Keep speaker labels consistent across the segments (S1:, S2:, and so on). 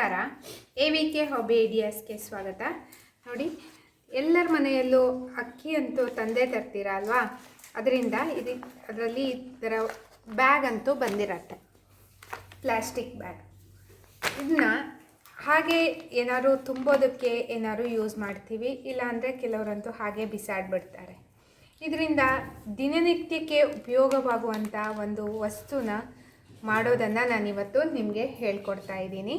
S1: ನಮಸ್ಕಾರ. A V K hobby ಐಡಿಯಾಸ್ಗೆ ಸ್ವಾಗತ. ನೋಡಿ, ಎಲ್ಲರ ಮನೆಯಲ್ಲೂ ಅಕ್ಕಿ ಅಂತೂ ತಂದೆ ತರ್ತೀರಾ ಅಲ್ವಾ? ಅದರಿಂದ ಇದು, ಅದರಲ್ಲಿ ಥರ ಬ್ಯಾಗ್ ಅಂತೂ ಬಂದಿರತ್ತೆ. Plastic bag. ಇದನ್ನ ಹಾಗೆ ಏನಾದ್ರು ತುಂಬೋದಕ್ಕೆ ಏನಾದ್ರು ಯೂಸ್ ಮಾಡ್ತೀವಿ ಇಲ್ಲಾಂದರೆ ಕೆಲವರಂತೂ ಹಾಗೆ ಬಿಸಾಡ್ಬಿಡ್ತಾರೆ. ಇದರಿಂದ ದಿನನಿತ್ಯಕ್ಕೆ ಉಪಯೋಗವಾಗುವಂಥ ಒಂದು ವಸ್ತುನ ಮಾಡೋದನ್ನು ನಾನಿವತ್ತು ನಿಮಗೆ ಹೇಳ್ಕೊಡ್ತಾ ಇದ್ದೀನಿ.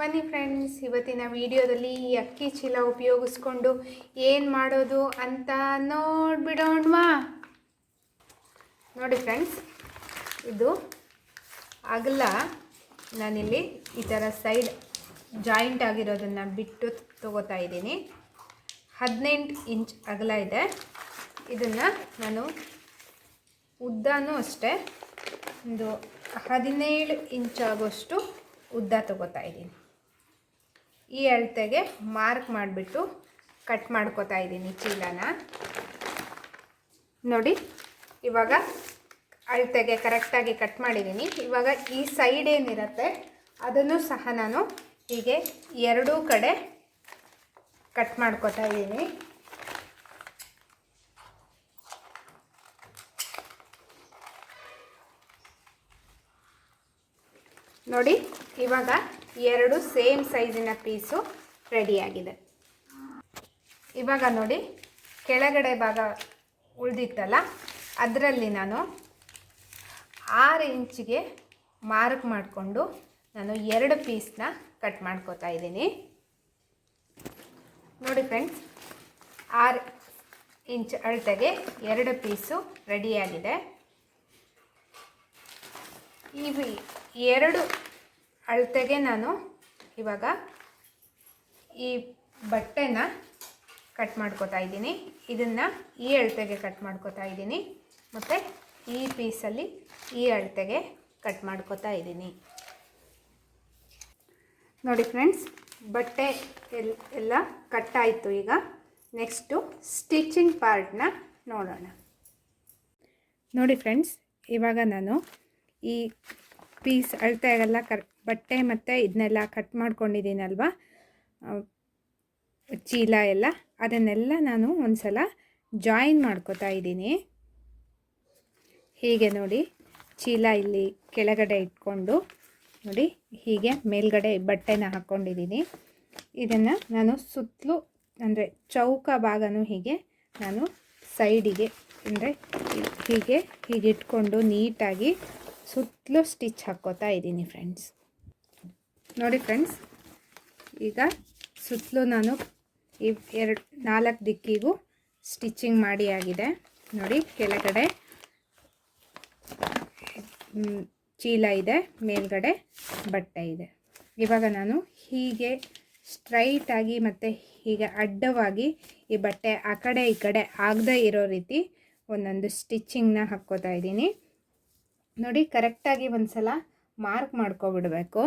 S1: ಬನ್ನಿ ಫ್ರೆಂಡ್ಸ್ ಇವತ್ತಿನ ವಿಡಿಯೋದಲ್ಲಿ ಈ ಅಕ್ಕಿ ಚೀಲ ಉಪಯೋಗಿಸ್ಕೊಂಡು ಏನು ಮಾಡೋದು ಅಂತ ನೋಡ್ಬಿಡೋಣವಾ? ನೋಡಿ ಫ್ರೆಂಡ್ಸ್ ಇದು ಅಗಲ. ನಾನಿಲ್ಲಿ ಈ ಥರ ಸೈಡ್ ಜಾಯಿಂಟ್ ಆಗಿರೋದನ್ನು ಬಿಟ್ಟು ತಗೋತಾ ಇದ್ದೀನಿ. ಹದಿನೆಂಟು ಇಂಚ್ ಅಗಲ ಇದೆ. ಇದನ್ನು ನಾನು ಉದ್ದನೂ ಅಷ್ಟೇ ಒಂದು ಹದಿನೇಳು ಇಂಚ್ ಆಗೋಷ್ಟು ಉದ್ದ ತಗೋತಾ ಇದ್ದೀನಿ. ಈ ಅಳತೆಗೆ ಮಾರ್ಕ್ ಮಾಡಿಬಿಟ್ಟು ಕಟ್ ಮಾಡ್ಕೋತಾ ಇದ್ದೀನಿ ಚೀಲನ. ನೋಡಿ, ಇವಾಗ ಅಳತೆಗೆ ಕರೆಕ್ಟಾಗಿ ಕಟ್ ಮಾಡಿದ್ದೀನಿ. ಇವಾಗ ಈ ಸೈಡ್ ಏನಿರುತ್ತೆ ಅದನ್ನು ಸಹ ನಾನು ಹೀಗೆ ಎರಡೂ ಕಡೆ ಕಟ್ ಮಾಡ್ಕೋತಾ ಇದ್ದೀನಿ. ನೋಡಿ, ಇವಾಗ ಎರಡು ಸೇಮ್ ಸೈಜಿನ ಪೀಸು ರೆಡಿಯಾಗಿದೆ. ಇವಾಗ ನೋಡಿ, ಕೆಳಗಡೆ ಭಾಗ ಉಳಿದಿತ್ತಲ್ಲ, ಅದರಲ್ಲಿ ನಾನು ಆರು ಇಂಚಿಗೆ ಮಾರ್ಕ್ ಮಾಡಿಕೊಂಡು ನಾನು ಎರಡು ಪೀಸ್ನ ಕಟ್ ಮಾಡ್ಕೋತಾ ಇದ್ದೀನಿ. ನೋಡಿ ಫ್ರೆಂಡ್ಸ್, ಆರು ಇಂಚ್ ಅಳತೆಗೆ ಎರಡು ಪೀಸು ರೆಡಿಯಾಗಿದೆ. ಇವು ಎರಡು ಅಳತೆಗೆ ನಾನು ಇವಾಗ ಈ ಬಟ್ಟೆನ ಕಟ್ ಮಾಡ್ಕೋತಾ ಇದ್ದೀನಿ. ಇದನ್ನು ಈ ಅಳತೆಗೆ ಕಟ್ ಮಾಡ್ಕೋತಾ ಇದ್ದೀನಿ. ಮತ್ತು ಈ ಪೀಸಲ್ಲಿ ಈ ಅಳತೆಗೆ ಕಟ್ ಮಾಡ್ಕೋತಾ ಇದ್ದೀನಿ. ನೋಡಿ ಫ್ರೆಂಡ್ಸ್, ಬಟ್ಟೆ ಎಲ್, ಎಲ್ಲ ಕಟ್ಟಾಯಿತು ಈಗ. ನೆಕ್ಸ್ಟು ಸ್ಟಿಚಿಂಗ್ ಪಾರ್ಟ್ನ ನೋಡೋಣ. ನೋಡಿ ಫ್ರೆಂಡ್ಸ್, ಇವಾಗ ನಾನು ಈ ಪೀಸ್ ಅಳತೆಗೆಲ್ಲ ಕರ್ ಬಟ್ಟೆ ಮತ್ತು ಇದನ್ನೆಲ್ಲ ಕಟ್ ಮಾಡ್ಕೊಂಡಿದ್ದೀನಲ್ವ? ಚೀಲ ಎಲ್ಲ. ಅದನ್ನೆಲ್ಲ ನಾನು ಒಂದು ಸಲ ಜಾಯಿನ್ ಮಾಡ್ಕೋತಾ ಇದ್ದೀನಿ. ಹೀಗೆ ನೋಡಿ, ಚೀಲ ಇಲ್ಲಿ ಕೆಳಗಡೆ ಇಟ್ಕೊಂಡು ನೋಡಿ, ಹೀಗೆ ಮೇಲ್ಗಡೆ ಬಟ್ಟೆನ ಹಾಕ್ಕೊಂಡಿದ್ದೀನಿ ಇದನ್ನು ನಾನು ಸುತ್ತಲೂ ಅಂದರೆ ಚೌಕ ಭಾಗನೂ ಹೀಗೆ ನಾನು ಸೈಡಿಗೆ ಅಂದರೆ ಹೀಗೆ ಹೀಗೆ ಇಟ್ಕೊಂಡು ನೀಟಾಗಿ ಸುತ್ತಲೂ ಸ್ಟಿಚ್ ಹಾಕ್ಕೋತಾ ಇದ್ದೀನಿ ಫ್ರೆಂಡ್ಸ್ ನೋಡಿ ಫ್ರೆಂಡ್ಸ್, ಈಗ ಸುತ್ತಲೂ ನಾನು ಈ ಎರಡು ನಾಲ್ಕು ದಿಕ್ಕಿಗೂ ಸ್ಟಿಚಿಂಗ್ ಮಾಡಿ ಆಗಿದೆ. ನೋಡಿ, ಕೆಳಗಡೆ ಚೀಲ ಇದೆ, ಮೇಲ್ಗಡೆ ಬಟ್ಟೆ ಇದೆ. ಇವಾಗ ನಾನು ಹೀಗೆ ಸ್ಟ್ರೈಟಾಗಿ ಮತ್ತು ಹೀಗೆ ಅಡ್ಡವಾಗಿ ಈ ಬಟ್ಟೆ ಆ ಕಡೆ, ಈ ಕಡೆ ಆಗದೇ ಇರೋ ರೀತಿ ಒಂದೊಂದು ಸ್ಟಿಚ್ಚಿಂಗ್ನ ಹಾಕ್ಕೋತಾ ಇದ್ದೀನಿ. ನೋಡಿ, ಕರೆಕ್ಟಾಗಿ ಒಂದು ಸಲ ಮಾರ್ಕ್ ಮಾಡ್ಕೊಬಿಡ್ಬೇಕು.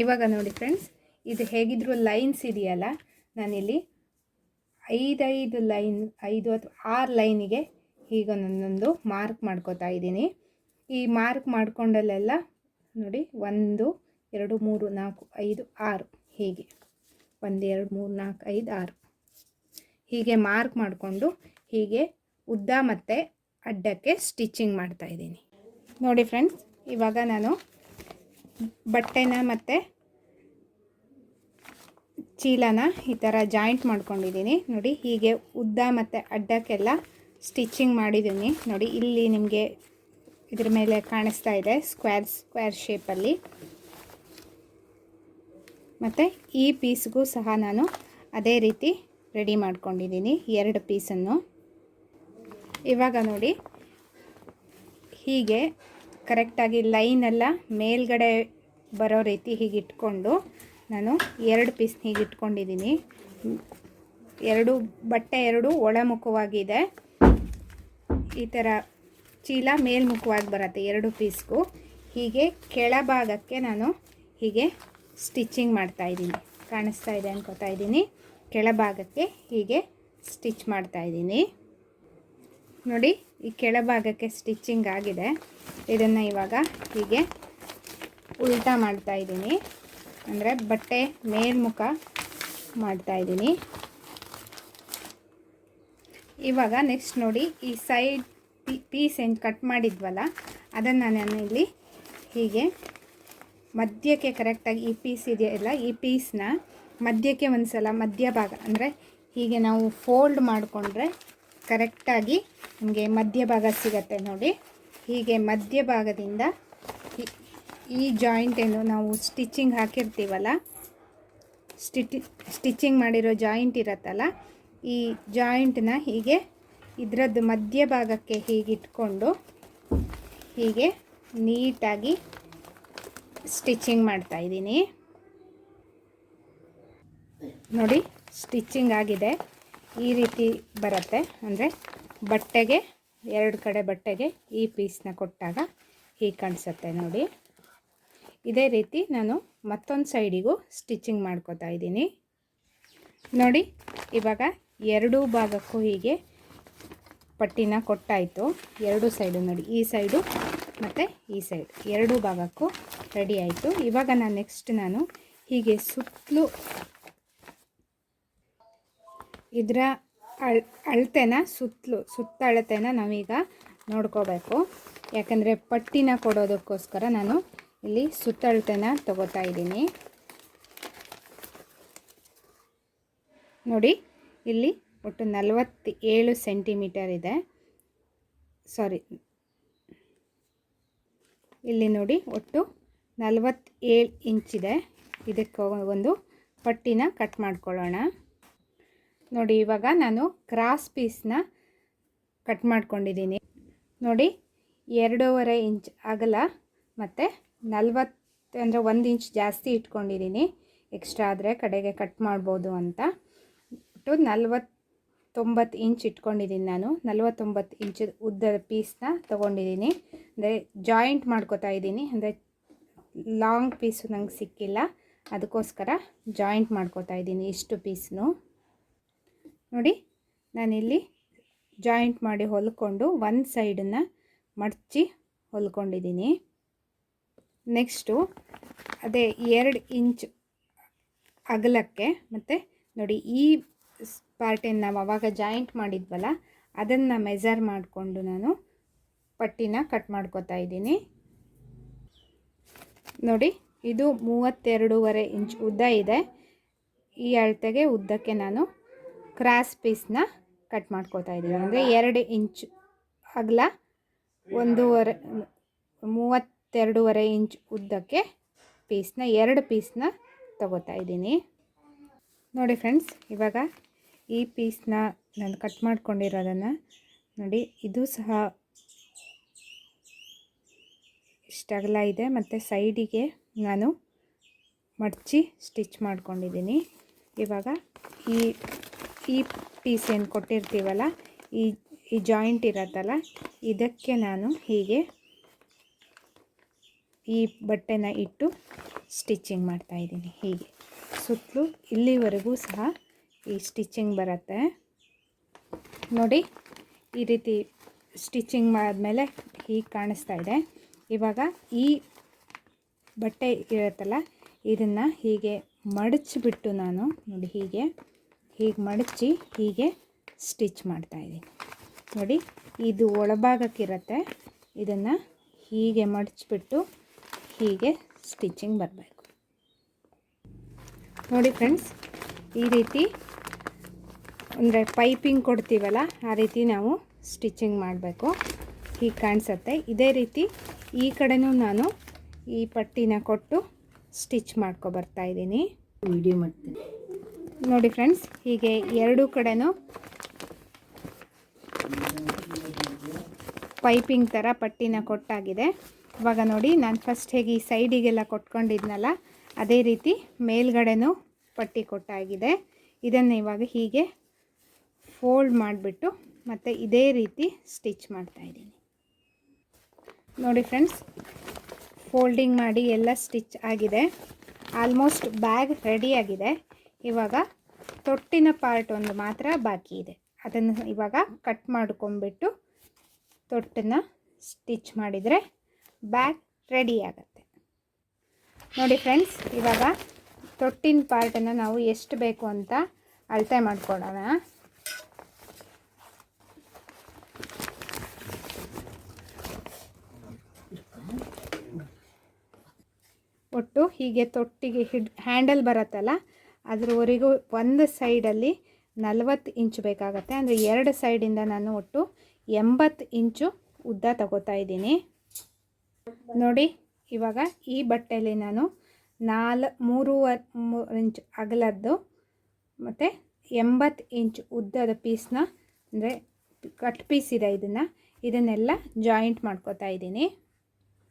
S1: ಇವಾಗ ನೋಡಿ ಫ್ರೆಂಡ್ಸ್ ಇದು ಹೇಗಿದ್ರು ಲೈನ್ಸ್ ಇದೆಯಲ್ಲ? ನಾನಿಲ್ಲಿ ಐದೈದು ಲೈನ್ ಐದು ಅಥವಾ ಆರು ಲೈನಿಗೆ ಈಗ ನನ್ನೊಂದು ಮಾರ್ಕ್ ಮಾಡ್ಕೋತಾ ಇದ್ದೀನಿ. ಈ ಮಾರ್ಕ್ ಮಾಡ್ಕೊಂಡಲ್ಲೆಲ್ಲ ನೋಡಿ ಒಂದು, ಎರಡು, ಮೂರು, ನಾಲ್ಕು, ಐದು, ಆರು ಹೀಗೆ. ಒಂದು, ಎರಡು, ಮೂರು, ನಾಲ್ಕು, ಐದು, ಆರು. ಹೀಗೆ ಮಾರ್ಕ್ ಮಾಡಿಕೊಂಡು ಹೀಗೆ ಉದ್ದ ಮತ್ತು ಅಡ್ಡಕ್ಕೆ ಸ್ಟಿಚಿಂಗ್ ಮಾಡ್ತಾಯಿದ್ದೀನಿ ನೋಡಿ ಫ್ರೆಂಡ್ಸ್ ಇವಾಗ ನಾನು ಬಟ್ಟೆನ ಮತ್ತು ಚೀಲನ ಈ ಥರ ಜಾಯಿಂಟ್ ಮಾಡ್ಕೊಂಡಿದ್ದೀನಿ. ನೋಡಿ, ಹೀಗೆ ಉದ್ದ ಮತ್ತು ಅಡ್ಡಕ್ಕೆಲ್ಲ ಸ್ಟಿಚಿಂಗ್ ಮಾಡಿದ್ದೀನಿ. ನೋಡಿ, ಇಲ್ಲಿ ನಿಮಗೆ ಇದ್ರ ಮೇಲೆ ಕಾಣಿಸ್ತಾ ಇದೆ ಸ್ಕ್ವೇರ್ ಸ್ಕ್ವೇರ್ ಶೇಪಲ್ಲಿ. ಮತ್ತು ಈ ಪೀಸ್ಗೂ ಸಹ ನಾನು ಅದೇ ರೀತಿ ರೆಡಿ ಮಾಡ್ಕೊಂಡಿದ್ದೀನಿ, ಎರಡು ಪೀಸನ್ನು. ಇವಾಗ ನೋಡಿ, ಹೀಗೆ ಕರೆಕ್ಟಾಗಿ ಲೈನೆಲ್ಲ ಮೇಲ್ಗಡೆ ಬರೋ ರೀತಿ ಹೀಗೆ ಇಟ್ಕೊಂಡು ನಾನು ಎರಡು ಪೀಸ್ ಹೀಗೆ ಇಟ್ಕೊಂಡಿದ್ದೀನಿ. ಎರಡು, ಬಟ್ಟೆ ಎರಡು ಒಳಮುಖವಾಗಿದೆ. ಈ ಥರ ಚೀಲ ಮೇಲ್ಮುಖವಾಗಿ ಬರುತ್ತೆ ಎರಡು ಪೀಸ್ಗೂ. ಹೀಗೆ ಕೆಳಭಾಗಕ್ಕೆ ನಾನು ಹೀಗೆ ಸ್ಟಿಚ್ಚಿಂಗ್ ಮಾಡ್ತಾ ಇದ್ದೀನಿ. ಕಾಣಿಸ್ತಾ ಇದೆ ಅನ್ಕೋತಾ ಇದ್ದೀನಿ. ಕೆಳಭಾಗಕ್ಕೆ ಹೀಗೆ ಸ್ಟಿಚ್ ಮಾಡ್ತಾ ಇದ್ದೀನಿ. ನೋಡಿ, ಈ ಕೆಳಭಾಗಕ್ಕೆ ಸ್ಟಿಚ್ಚಿಂಗ್ ಆಗಿದೆ. ಇದನ್ನು ಇವಾಗ ಹೀಗೆ ಉಲ್ಟಾ ಮಾಡ್ತಾ ಇದ್ದೀನಿ. ಅಂದರೆ ಬಟ್ಟೆ ಮೇಲ್ಮುಖ ಮಾಡ್ತಾ ಇದ್ದೀನಿ. ಇವಾಗ ನೆಕ್ಸ್ಟ್ ನೋಡಿ, ಈ ಸೈಡ್ ಪೀಸ್ ಏನು ಕಟ್ ಮಾಡಿದ್ವಲ್ಲ, ಅದನ್ನು ನಾನು ಇಲ್ಲಿ ಹೀಗೆ ಮಧ್ಯಕ್ಕೆ ಕರೆಕ್ಟಾಗಿ ಈ ಪೀಸ್ ಇದೆಯಲ್ಲ ಈ ಪೀಸ್ನ ಮಧ್ಯಕ್ಕೆ ಒಂದು ಸಲ ಮಧ್ಯಭಾಗ, ಅಂದರೆ ಹೀಗೆ ನಾವು ಫೋಲ್ಡ್ ಮಾಡಿಕೊಂಡ್ರೆ ಕರೆಕ್ಟಾಗಿ ನಿಮಗೆ ಮಧ್ಯಭಾಗ ಸಿಗತ್ತೆ ನೋಡಿ. ಹೀಗೆ ಮಧ್ಯಭಾಗದಿಂದ ಈ- ಈ ಜಾಯಿಂಟ್ ಏನು ನಾವು ಸ್ಟಿಚ್ಚಿಂಗ್ ಹಾಕಿರ್ತೀವಲ್ಲ ಸ್ಟಿಚಿ ಸ್ಟಿಚಿಂಗ್ ಮಾಡಿರೋ ಜಾಯಿಂಟ್ ಇರತ್ತಲ್ಲ, ಈ ಜಾಯಿಂಟನ್ನ ಹೀಗೆ ಇದರದ್ದು ಮಧ್ಯಭಾಗಕ್ಕೆ ಹೀಗಿಟ್ಕೊಂಡು ಹೀಗೆ ನೀಟಾಗಿ ಸ್ಟಿಚಿಂಗ್ ಮಾಡ್ತಾ ಇದ್ದೀನಿ. ನೋಡಿ ಸ್ಟಿಚಿಂಗ್ ಆಗಿದೆ. ಈ ರೀತಿ ಬರುತ್ತೆ. ಅಂದರೆ ಬಟ್ಟೆಗೆ, ಎರಡು ಕಡೆ ಬಟ್ಟೆಗೆ ಈ ಪೀಸ್ನ ಕೊಟ್ಟಾಗ ಹೀಗೆ ಕಾಣಿಸುತ್ತೆ ನೋಡಿ. ಇದೇ ರೀತಿ ನಾನು ಮತ್ತೊಂದು ಸೈಡಿಗೂ ಸ್ಟಿಚಿಂಗ್ ಮಾಡ್ಕೋತಾ ಇದ್ದೀನಿ. ನೋಡಿ, ಇವಾಗ ಎರಡೂ ಭಾಗಕ್ಕೂ ಹೀಗೆ ಪಟ್ಟಿನ ಕೊಟ್ಟಾಯಿತು. ಎರಡು ಸೈಡು ನೋಡಿ, ಈ ಸೈಡು ಮತ್ತು ಈ ಸೈಡ್ ಎರಡೂ ಭಾಗಕ್ಕೂ ರೆಡಿ ಆಯಿತು. ಇವಾಗ ನಾನು ನೆಕ್ಸ್ಟ್ ನಾನು ಹೀಗೆ ಸುತ್ತಲೂ ಇದರ ಅಳ್, ಅಳತೆನ ಸುತ್ತಲೂ ಸುತ್ತ ಅಳತೆನ ನಾವೀಗ ನೋಡ್ಕೋಬೇಕು. ಯಾಕಂದರೆ ಪಟ್ಟಿನ ಕೊಡೋದಕ್ಕೋಸ್ಕರ ನಾನು ಇಲ್ಲಿ ಸುತ್ತಳತೆನ ತಗೋತಾ ಇದ್ದೀನಿ. ನೋಡಿ, ಇಲ್ಲಿ ಒಟ್ಟು ನಲವತ್ತೇಳು ಸೆಂಟಿಮೀಟರ್ ಇದೆ. ಸಾರಿ, ಇಲ್ಲಿ ನೋಡಿ ಒಟ್ಟು ನಲವತ್ತೇಳು ಇಂಚಿದೆ. ಇದಕ್ಕೆ ಒಂದು ಪಟ್ಟಿನ ಕಟ್ ಮಾಡ್ಕೊಳ್ಳೋಣ. ನೋಡಿ, ಇವಾಗ ನಾನು ಕ್ರಾಸ್ ಪೀಸ್ನ ಕಟ್ ಮಾಡ್ಕೊಂಡಿದ್ದೀನಿ. ನೋಡಿ, ಎರಡೂವರೆ ಇಂಚ್ ಅಗಲ ಮತ್ತು ನಲ್ವತ್ತು, ಅಂದರೆ ಒಂದು ಇಂಚ್ ಜಾಸ್ತಿ ಇಟ್ಕೊಂಡಿದ್ದೀನಿ. ಎಕ್ಸ್ಟ್ರಾ ಆದರೆ ಕಡೆಗೆ ಕಟ್ ಮಾಡ್ಬೋದು ಅಂತ. ಒಟ್ಟು ನಲ್ವತ್ತೊಂಬತ್ತು ಇಂಚ್ ಇಟ್ಕೊಂಡಿದ್ದೀನಿ ನಾನು. ನಲ್ವತ್ತೊಂಬತ್ತು ಇಂಚ್ ಉದ್ದದ ಪೀಸ್ನ ತೊಗೊಂಡಿದ್ದೀನಿ. ಅಂದರೆ ಜಾಯಿಂಟ್ ಮಾಡ್ಕೋತಾ ಇದ್ದೀನಿ. ಅಂದರೆ ಲಾಂಗ್ ಪೀಸು ನಂಗೆ ಸಿಕ್ಕಿಲ್ಲ. ಅದಕ್ಕೋಸ್ಕರ ಜಾಯಿಂಟ್ ಮಾಡ್ಕೋತಾ ಇದ್ದೀನಿ ಇಷ್ಟು ಪೀಸ್ನು. ನೋಡಿ, ನಾನಿಲ್ಲಿ ಜಾಯಿಂಟ್ ಮಾಡಿ ಹೊಲ್ಕೊಂಡು ಒಂದು ಸೈಡನ್ನು ಮಡಚಿ ಹೊಲ್ಕೊಂಡಿದ್ದೀನಿ. ನೆಕ್ಸ್ಟು ಅದೇ ಎರಡು ಇಂಚ್ ಅಗಲಕ್ಕೆ ಮತ್ತು ನೋಡಿ ಈ ಪಾರ್ಟಿನ ನಾವು ಅವಾಗ ಜಾಯಿಂಟ್ ಮಾಡಿದ್ವಲ್ಲ, ಅದನ್ನು ಮೆಜರ್ ಮಾಡಿಕೊಂಡು ನಾನು ಪಟ್ಟಿನ ಕಟ್ ಮಾಡ್ಕೋತಾ ಇದ್ದೀನಿ. ನೋಡಿ, ಇದು ಮೂವತ್ತೆರಡೂವರೆ ಇಂಚ್ ಉದ್ದ ಇದೆ. ಈ ಅಳತೆಗೆ ಉದ್ದಕ್ಕೆ ನಾನು ಕ್ರಾಸ್ ಪೀಸ್ನ ಕಟ್ ಮಾಡ್ಕೋತಾ ಇದ್ದೀವಿ ಅಂದರೆ ಎರಡು ಇಂಚ್ ಅಗಲ ಒಂದೂವರೆ, ಮೂವತ್ತೆರಡೂವರೆ ಇಂಚ್ ಉದ್ದಕ್ಕೆ ಪೀಸ್ನ, ಎರಡು ಪೀಸ್ನ ತಗೋತಾ ಇದ್ದೀನಿ. ನೋಡಿ ಫ್ರೆಂಡ್ಸ್, ಇವಾಗ ಈ ಪೀಸ್ನ ನಾನು ಕಟ್ ಮಾಡ್ಕೊಂಡಿರೋದನ್ನು ನೋಡಿ, ಇದು ಸಹ ಇಷ್ಟಗಲ ಇದೆ. ಮತ್ತು ಸೈಡಿಗೆ ನಾನು ಮಡಚಿ ಸ್ಟಿಚ್ ಮಾಡ್ಕೊಂಡಿದ್ದೀನಿ. ಇವಾಗ ಈ ಈ ಪೀಸ್ ಏನು ಕೊಟ್ಟಿರ್ತೀವಲ್ಲ, ಈ ಈ ಜಾಯಿಂಟ್ ಇರತ್ತಲ್ಲ, ಇದಕ್ಕೆ ನಾನು ಹೀಗೆ ಈ ಬಟ್ಟೆನ ಇಟ್ಟು ಸ್ಟಿಚ್ಚಿಂಗ್ ಮಾಡ್ತಾಯಿದ್ದೀನಿ ಹೀಗೆ. ಸುತ್ತಲೂ ಇಲ್ಲಿವರೆಗೂ ಸಹ ಈ ಸ್ಟಿಚ್ಚಿಂಗ್ ಬರುತ್ತೆ. ನೋಡಿ, ಈ ರೀತಿ ಸ್ಟಿಚ್ಚಿಂಗ್ ಮಾಡಿದ್ಮೇಲೆ ಹೀಗೆ ಕಾಣಿಸ್ತಾ ಇದೆ. ಇವಾಗ ಈ ಬಟ್ಟೆ ಇರುತ್ತಲ್ಲ, ಇದನ್ನು ಹೀಗೆ ಮಡಚಿಬಿಟ್ಟು ನಾನು, ನೋಡಿ ಹೀಗೆ ಹೀಗೆ ಮಡಚಿ ಹೀಗೆ ಸ್ಟಿಚ್ ಮಾಡ್ತಾಯಿದ್ದೀನಿ ನೋಡಿ, ಇದು ಒಳಭಾಗಕ್ಕಿರುತ್ತೆ. ಇದನ್ನು ಹೀಗೆ ಮಡಚಿಬಿಟ್ಟು ಹೀಗೆ ಸ್ಟಿಚಿಂಗ್ ಬರಬೇಕು. ನೋಡಿ ಫ್ರೆಂಡ್ಸ್, ಈ ರೀತಿ ಅಂದರೆ ಪೈಪಿಂಗ್ ಕೊಡ್ತೀವಲ್ಲ, ಆ ರೀತಿ ನಾವು ಸ್ಟಿಚಿಂಗ್ ಮಾಡಬೇಕು. ಹೀಗೆ ಕಾಣಿಸುತ್ತೆ. ಇದೇ ರೀತಿ ಈ ಕಡೆನೂ ನಾನು ಈ ಪಟ್ಟಿನ ಕೊಟ್ಟು ಸ್ಟಿಚ್ ಮಾಡ್ಕೊ ಬರ್ತಾ ಇದ್ದೀನಿ.
S2: ವಿಡಿಯೋ ಮಾಡ್ತೀನಿ.
S1: ನೋಡಿ ಫ್ರೆಂಡ್ಸ್, ಹೀಗೆ ಎರಡೂ ಕಡೆನೂ ಪೈಪಿಂಗ್ ಥರ ಪಟ್ಟಿನ ಕೊಟ್ಟಾಗಿದೆ. ಇವಾಗ ನೋಡಿ, ನಾನು ಫಸ್ಟ್ ಹೇಗೆ ಈ ಸೈಡಿಗೆಲ್ಲ ಕೊಟ್ಕೊಂಡಿದ್ನಲ್ಲ, ಅದೇ ರೀತಿ ಮೇಲ್ಗಡೆನೂ ಪಟ್ಟಿ ಕೊಟ್ಟಾಗಿದೆ. ಇದನ್ನು ಇವಾಗ ಹೀಗೆ ಫೋಲ್ಡ್ ಮಾಡಿಬಿಟ್ಟು ಮತ್ತು ಇದೇ ರೀತಿ ಸ್ಟಿಚ್ ಮಾಡ್ತಾಯಿದ್ದೀನಿ ನೋಡಿ ಫ್ರೆಂಡ್ಸ್ ಫೋಲ್ಡಿಂಗ್ ಮಾಡಿ ಎಲ್ಲ ಸ್ಟಿಚ್ ಆಗಿದೆ. ಆಲ್ಮೋಸ್ಟ್ ಬ್ಯಾಗ್ ರೆಡಿಯಾಗಿದೆ ಇವಾಗ ತೊಟ್ಟಿನ ಪಾರ್ಟ್ ಒಂದು ಮಾತ್ರ ಬಾಕಿ ಇದೆ. ಅದನ್ನು ಇವಾಗ ಕಟ್ ಮಾಡ್ಕೊಂಬಿಟ್ಟು ತೊಟ್ಟನ್ನು ಸ್ಟಿಚ್ ಮಾಡಿದರೆ ಬ್ಯಾಗ್ ರೆಡಿ ಆಗುತ್ತೆ. ನೋಡಿ ಫ್ರೆಂಡ್ಸ್ ಇವಾಗ ತೊಟ್ಟಿನ ಪಾರ್ಟನ್ನು ನಾವು ಎಷ್ಟು ಬೇಕು ಅಂತ ಅಳತೆ ಮಾಡ್ಕೊಳ್ಳೋಣ ಒಟ್ಟು ಹೀಗೆ ತೊಟ್ಟಿಗೆ ಹಿಡ್ ಹ್ಯಾಂಡಲ್ ಬರುತ್ತಲ್ಲ ಅದ್ರವರೆಗೂ ಒಂದು ಸೈಡಲ್ಲಿ ನಲವತ್ತು ಇಂಚು ಬೇಕಾಗತ್ತೆ. ಅಂದರೆ ಎರಡು ಸೈಡಿಂದ ನಾನು ಒಟ್ಟು ಎಂಬತ್ತು ಇಂಚು ಉದ್ದ ತಗೋತಾ ಇದ್ದೀನಿ. ನೋಡಿ, ಇವಾಗ ಈ ಬಟ್ಟೆಯಲ್ಲಿ ನಾನು ನಾಲ್, ಮೂರುವರೆ ಮೂರು ಇಂಚು ಅಗಲದ್ದು ಮತ್ತು ಎಂಬತ್ತು ಇಂಚು ಉದ್ದದ ಪೀಸ್ನ ಅಂದರೆ ಕಟ್ ಪೀಸ್ ಇದೆ ಇದನ್ನು, ಇದನ್ನೆಲ್ಲ ಜಾಯಿಂಟ್ ಮಾಡ್ಕೋತಾ ಇದ್ದೀನಿ.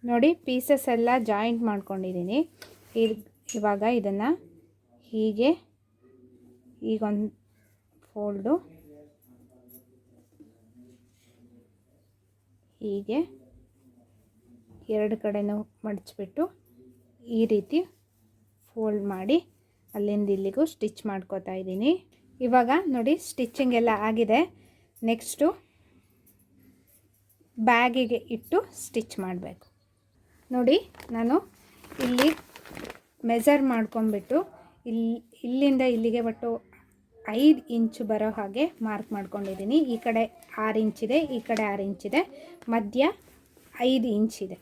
S1: ನೋಡಿ, ಪೀಸಸ್ ಎಲ್ಲ ಜಾಯಿಂಟ್ ಮಾಡ್ಕೊಂಡಿದ್ದೀನಿ. ಇವಾಗ ಇದನ್ನು ಹೀಗೆ ಈಗೊಂದು ಫೋಲ್ಡು. ಹೀಗೆ ಎರಡು ಕಡೆನೂ ಮಡಚಿಬಿಟ್ಟು ಈ ರೀತಿ ಫೋಲ್ಡ್ ಮಾಡಿ ಅಲ್ಲಿಂದ ಇಲ್ಲಿಗೂ ಸ್ಟಿಚ್ ಮಾಡ್ಕೋತಾ ಇದ್ದೀನಿ. ಇವಾಗ ನೋಡಿ ಸ್ಟಿಚ್ಚಿಂಗ್ ಎಲ್ಲ ಆಗಿದೆ. ನೆಕ್ಸ್ಟು ಬ್ಯಾಗಿಗೆ ಇಟ್ಟು ಸ್ಟಿಚ್ ಮಾಡಬೇಕು. ನೋಡಿ ನಾನು ಇಲ್ಲಿ ಮೆಜರ್ ಮಾಡ್ಕೊಂಬಿಟ್ಟು ಇಲ್ಲಿ ಇಲ್ಲಿಂದ ಇಲ್ಲಿಗೆ ಒಟ್ಟು ಐದು ಇಂಚು ಬರೋ ಹಾಗೆ ಮಾರ್ಕ್ ಮಾಡ್ಕೊಂಡಿದ್ದೀನಿ. ಈ ಕಡೆ ಆರು ಇಂಚಿದೆ ಈ ಕಡೆ ಆರು ಇಂಚಿದೆ ಮಧ್ಯ ಐದು ಇಂಚಿದೆ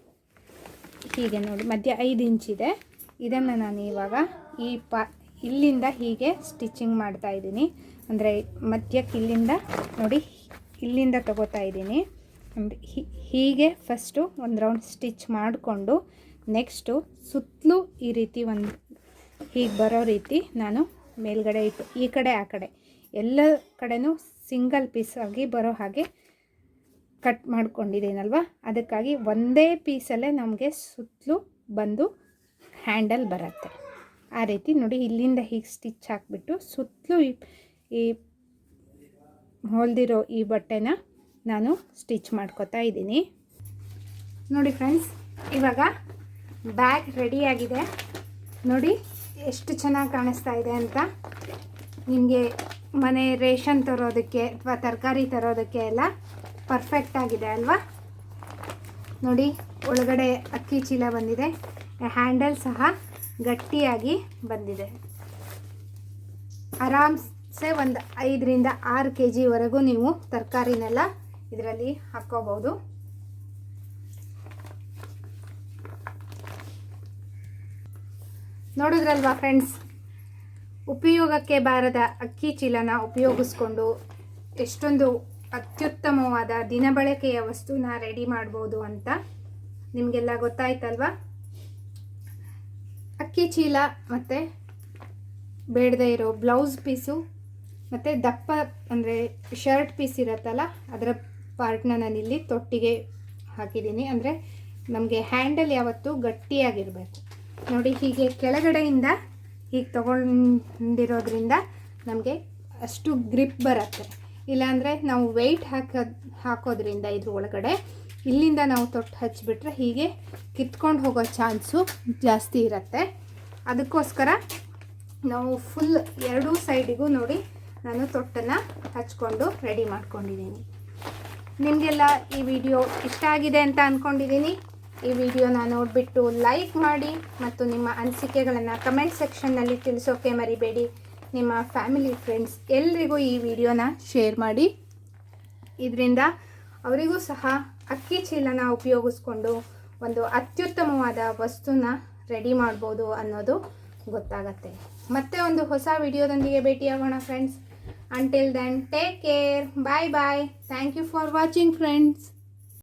S1: ಹೀಗೆ ನೋಡಿ, ಮಧ್ಯ ಐದು ಇಂಚಿದೆ ಇದನ್ನು ನಾನು ಇವಾಗ ಈ ಪ, ಇಲ್ಲಿಂದ ಹೀಗೆ ಸ್ಟಿಚಿಂಗ್ ಮಾಡ್ತಾ ಇದ್ದೀನಿ. ಅಂದರೆ ಮಧ್ಯಕ್ಕೆ ಇಲ್ಲಿಂದ ನೋಡಿ, ಇಲ್ಲಿಂದ ತಗೋತಾ ಇದ್ದೀನಿ. ಹೀಗೆ ಫಸ್ಟು ಒಂದು ರೌಂಡ್ ಸ್ಟಿಚ್ ಮಾಡಿಕೊಂಡು ನೆಕ್ಸ್ಟು ಸುತ್ತಲೂ ಈ ರೀತಿ ಒಂದು ಹೀಗೆ ಬರೋ ರೀತಿ ನಾನು ಮೇಲ್ಗಡೆ ಇಟ್ಟು ಈ ಕಡೆ, ಆ ಕಡೆ. ಎಲ್ಲ ಕಡೆನೂ ಸಿಂಗಲ್ ಪೀಸಾಗಿ ಬರೋ ಹಾಗೆ ಕಟ್ ಮಾಡ್ಕೊಂಡಿದ್ದೀನಲ್ವ? ಅದಕ್ಕಾಗಿ ಒಂದೇ ಪೀಸಲ್ಲೇ ನಮಗೆ ಸುತ್ತಲೂ ಬಂದು ಹ್ಯಾಂಡಲ್ ಬರುತ್ತೆ. ಆ ರೀತಿ ನೋಡಿ, ಇಲ್ಲಿಂದ ಹೀಗೆ ಸ್ಟಿಚ್ ಹಾಕಿಬಿಟ್ಟು ಸುತ್ತಲೂ ಈ ಹೊಲ್ದಿರೋ ಈ ಬಟ್ಟೆನ ನಾನು ಸ್ಟಿಚ್ ಮಾಡ್ಕೋತಾ ಇದ್ದೀನಿ. ನೋಡಿ ಫ್ರೆಂಡ್ಸ್, ಇವಾಗ ಬ್ಯಾಗ್ ರೆಡಿಯಾಗಿದೆ ನೋಡಿ ಎಷ್ಟು ಚೆನ್ನಾಗಿ ಕಾಣಿಸ್ತಾ ಇದೆ ಅಂತ ನಿಮಗೆ ಮನೆ ರೇಷನ್ ತರೋದಕ್ಕೆ ಅಥವಾ ತರಕಾರಿ ತರೋದಕ್ಕೆ ಎಲ್ಲ ಪರ್ಫೆಕ್ಟ್ ಆಗಿದೆ ಅಲ್ವಾ? ನೋಡಿ, ಒಳಗಡೆ ಅಕ್ಕಿ ಚೀಲ ಬಂದಿದೆ. ಹ್ಯಾಂಡಲ್ ಸಹ ಗಟ್ಟಿಯಾಗಿ ಬಂದಿದೆ. ಆರಾಮ್ಸೆ ಒಂದು ಐದರಿಂದ ಆರು ಕೆ ಜಿವರೆಗೂ ನೀವು ತರಕಾರಿನೆಲ್ಲ ಇದರಲ್ಲಿ ಹಾಕ್ಕೋಬೋದು ನೋಡಿದ್ರಲ್ವಾ ಫ್ರೆಂಡ್ಸ್ ಉಪಯೋಗಕ್ಕೆ ಬಾರದ ಅಕ್ಕಿ ಚೀಲನ ಉಪಯೋಗಿಸ್ಕೊಂಡು ಎಷ್ಟೊಂದು ಅತ್ಯುತ್ತಮವಾದ ದಿನಬಳಕೆಯ ವಸ್ತುನ ರೆಡಿ ಮಾಡ್ಬೋದು ಅಂತ ನಿಮಗೆಲ್ಲ ಗೊತ್ತಾಯ್ತಲ್ವಾ? ಅಕ್ಕಿ ಚೀಲ ಮತ್ತು ಬೇಡದೇ ಇರೋ ಬ್ಲೌಸ್ ಪೀಸು ಮತ್ತು ದಪ್ಪ ಅಂದರೆ ಶರ್ಟ್ ಪೀಸ್ ಇರುತ್ತಲ್ಲ, ಅದರ ಪಾರ್ಟ್ನ ನಾನಿಲ್ಲಿ ತೊಟ್ಟಿಗೆ ಹಾಕಿದ್ದೀನಿ. ಅಂದರೆ ನಮಗೆ ಹ್ಯಾಂಡಲ್ ಯಾವತ್ತೂ ಗಟ್ಟಿಯಾಗಿರಬೇಕು. ನೋಡಿ, ಹೀಗೆ ಕೆಳಗಡೆಯಿಂದ ಹೀಗೆ ತಗೊಂಡಿರೋದ್ರಿಂದ ನಮಗೆ ಅಷ್ಟು ಗ್ರಿಪ್ ಬರುತ್ತೆ. ಇಲ್ಲಾಂದರೆ ನಾವು ವೆಯ್ಟ್ ಹಾಕೋದು ಹಾಕೋದ್ರಿಂದ ಇದ್ರ ಒಳಗಡೆ ಇಲ್ಲಿಂದ ನಾವು ತೊಟ್ಟು ಹಚ್ಚಿಬಿಟ್ರೆ ಹೀಗೆ ಕಿತ್ಕೊಂಡು ಹೋಗೋ ಚಾನ್ಸು ಜಾಸ್ತಿ ಇರುತ್ತೆ. ಅದಕ್ಕೋಸ್ಕರ ನಾವು ಫುಲ್ ಎರಡೂ ಸೈಡಿಗೂ ನೋಡಿ ನಾನು ತೊಟ್ಟನ್ನು ಹಚ್ಕೊಂಡು ರೆಡಿ ಮಾಡ್ಕೊಂಡಿದ್ದೀನಿ. ನಿಮಗೆಲ್ಲ ಈ ವಿಡಿಯೋ ಇಷ್ಟ ಆಗಿದೆ ಅಂತ ಅಂದ್ಕೊಂಡಿದ್ದೀನಿ ಈ ವಿಡಿಯೋನ ನೋಡಿಬಿಟ್ಟು ಲೈಕ್ ಮಾಡಿ ಮತ್ತು ನಿಮ್ಮ ಅನಿಸಿಕೆಗಳನ್ನು ಕಮೆಂಟ್ ಸೆಕ್ಷನ್ನಲ್ಲಿ ತಿಳಿಸೋಕೆ ಮರಿಬೇಡಿ. ನಿಮ್ಮ ಫ್ಯಾಮಿಲಿ ಫ್ರೆಂಡ್ಸ್ ಎಲ್ರಿಗೂ ಈ ವಿಡಿಯೋನ ಶೇರ್ ಮಾಡಿ. ಇದರಿಂದ ಅವರಿಗೂ ಸಹ ಅಕ್ಕಿ ಚೀಲನ ಉಪಯೋಗಿಸ್ಕೊಂಡು ಒಂದು ಅತ್ಯುತ್ತಮವಾದ ವಸ್ತುನ ರೆಡಿ ಮಾಡ್ಬೋದು ಅನ್ನೋದು ಗೊತ್ತಾಗತ್ತೆ. ಮತ್ತೆ ಒಂದು ಹೊಸ ವಿಡಿಯೋದೊಂದಿಗೆ ಭೇಟಿಯಾಗೋಣ friends until then take care bye bye thank you for watching friends